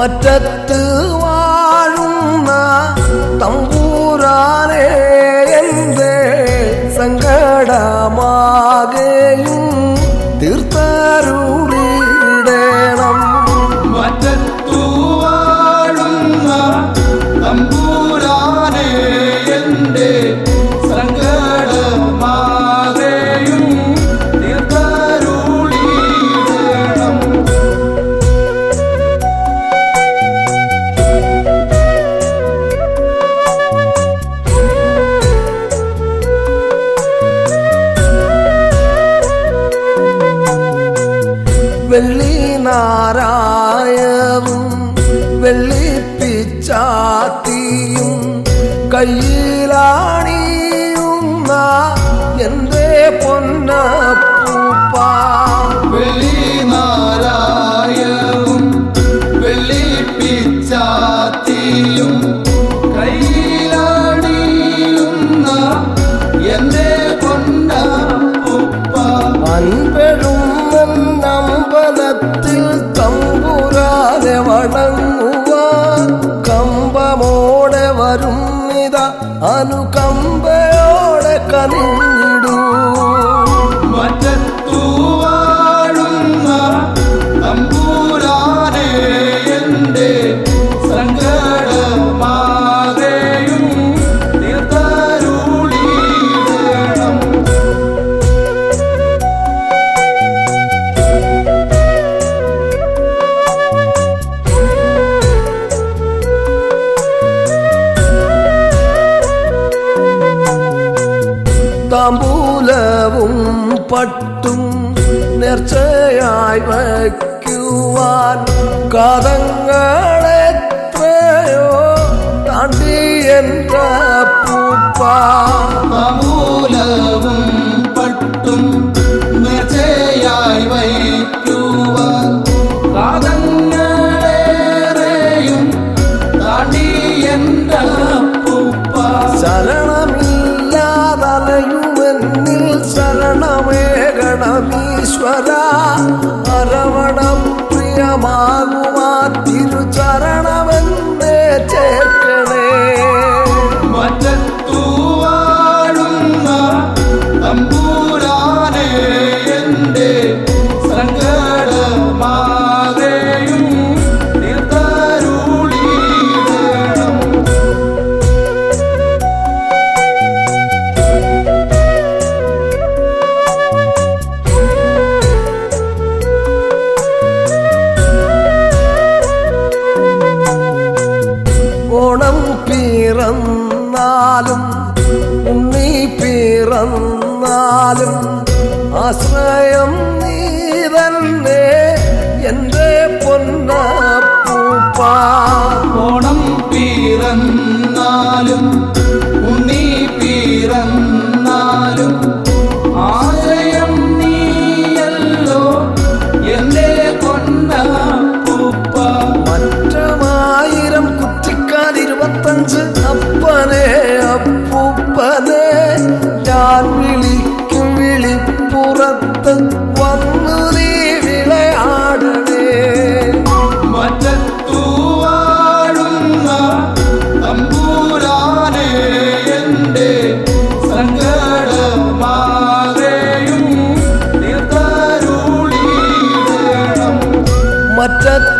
மற்றத்து வாழும் நான் தம்பூரானே எந்த சங்கடமா വെള്ളി നാരായവും വെള്ളിപ്പിച്ചാത്തിയും കയ്യിലാ darling താമ്പൂലവും പട്ടും നേർച്ചയായി വയ്ക്കുവാൻ കഥങ്ങൾ പിറന്നാലും നീ പിറന്നാലും ആശ്രയം നീ തന്നെ എന്റെ പൊന്നപ്പൂപ്പ. Onam പിറന്നാലും what a